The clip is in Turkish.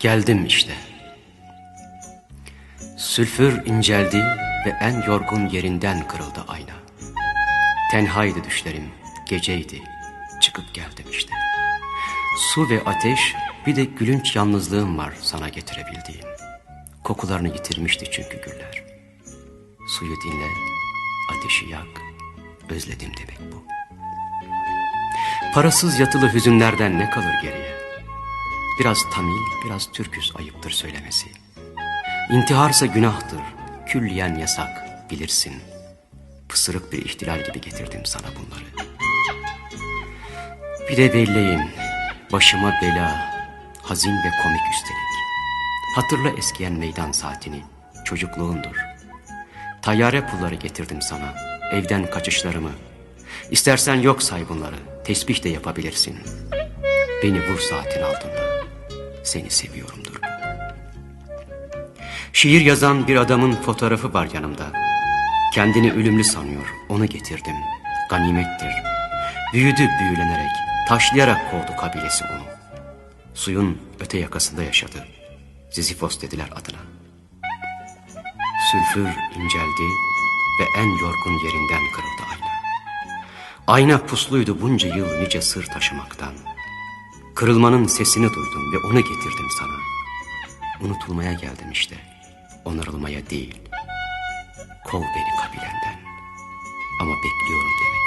Geldim işte. Sülfür inceldi ve en yorgun yerinden kırıldı ayna. Tenhaydı düşlerim, geceydi. Çıkıp geldim işte. Su ve ateş bir de gülünç yalnızlığım var sana getirebildiğim. Kokularını yitirmişti çünkü güller. Suyu dinle, ateşi yak, özledim demek bu. Parasız yatılı hüzünlerden ne kalır geriye? Biraz tamil, biraz türküz ayıptır söylemesi. İntiharsa günahtır, külliyen yasak, bilirsin. Pısırık bir ihtilal gibi getirdim sana bunları. Bir de belleyim, başıma bela, hazin ve komik üstelik. Hatırla eskiyen meydan saatini, çocukluğundur. Tayyare pulları getirdim sana, evden kaçışlarımı. İstersen yok say bunları, tesbih de yapabilirsin. Beni vur saatin altında, seni seviyorumdur. Şiir yazan bir adamın fotoğrafı var yanımda. Kendini ölümlü sanıyor, onu getirdim. Ganimettir. Büyüdü büyülenerek, taşlayarak kovdu kabilesi onu. Suyun öte yakasında yaşadı. Zizifos dediler adına. Sülfür inceldi ve en yorgun yerinden kırıldı ayna. Ayna pusluydu bunca yıl nice sır taşımaktan. Kırılmanın sesini duydum ve onu getirdim sana. Unutulmaya geldim işte, onarılmaya değil. Kov beni kabilenden ama bekliyorum demek